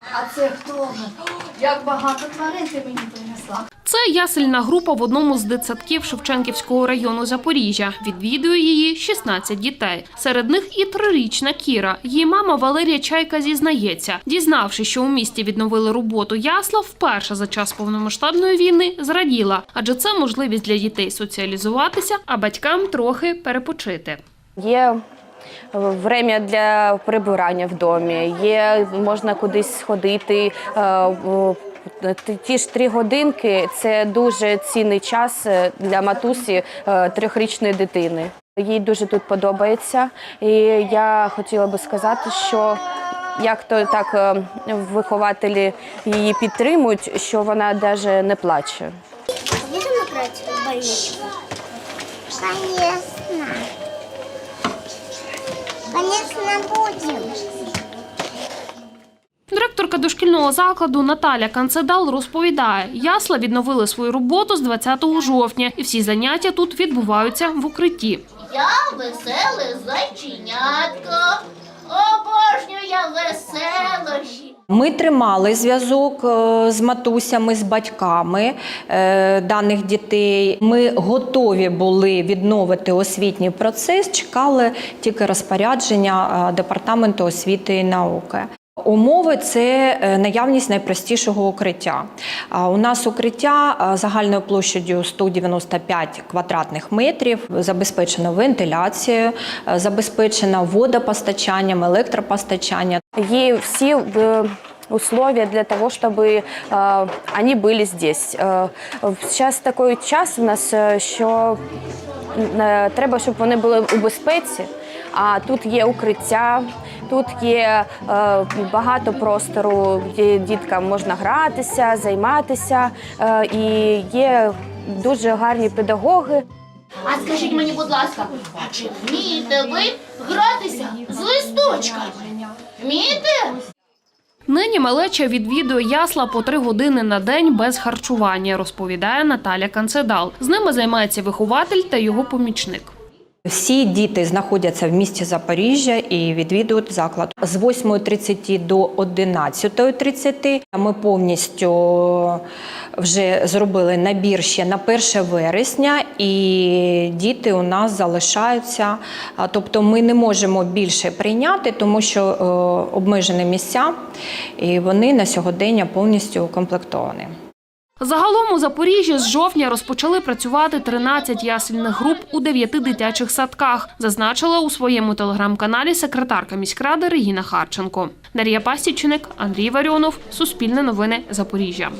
А це хто? Як багато тварин ти мені принесла. Це ясельна група в одному з дитсадків Шевченківського району Запоріжжя. Відвідує її 16 дітей. Серед них і трирічна Кіра. Її мама Валерія Чайка зізнається, дізнавшись, що у місті відновили роботу ясла, вперше за час повномасштабної війни зраділа, адже це можливість для дітей соціалізуватися, а батькам трохи перепочити. Є время для прибирання в домі, є можна кудись сходити. е, Ті ж три годинки це дуже цінний час е, для матусі е, трьохрічної дитини. Їй дуже тут подобається, і я хотіла би сказати, що як то так вихователі її підтримують, що вона навіть не плаче. Будем играть в больничку? Конечно, будемо. Директорка дошкільного закладу Наталя Канцедал розповідає, ясла відновили свою роботу з 20 жовтня, і всі заняття тут відбуваються в укритті. Я веселий зайченятко. Ми тримали зв'язок е, з матусями, з батьками е, даних дітей. Ми готові були відновити освітній процес, чекали тільки розпорядження е, департаменту освіти і науки. Умови це е, наявність найпростішого укриття. А У нас укриття е, загальною площадю 195 квадратних метрів, забезпечено вентиляцією, е, забезпечено водопостачанням, електропостачанням. Є всі э, условия для того, чтобы э, они были здесь. Э, Зараз такий час у нас, е, що е, треба, щоб вони були у безпеці. А тут є укриття, тут є е, багато простору, де діткам можна гратися, займатися, е, і є дуже гарні педагоги. А скажіть мені, будь ласка, а чи вмієте ви гратися з листочками? Вмієте? Нині малеча відвідує ясла по три години на день без харчування, розповідає Наталя Канцедал. З ними займається вихователь та його помічник. Всі діти знаходяться в місті Запоріжжя і відвідують заклад з 8.30 до 11.30. Ми повністю вже зробили набір ще на 1 вересня, і діти у нас залишаються. Тобто ми не можемо більше прийняти, тому що е, обмежені місця, і вони на сьогодення повністю укомплектовані. Загалом у Запоріжжі з жовтня розпочали працювати 13 ясельних груп у 9 дитячих садках, зазначила у своєму телеграм-каналі секретарка міськради Регіна Харченко. Дар'я Пасічник, Андрій Варіонов, Суспільне новини Запоріжжя.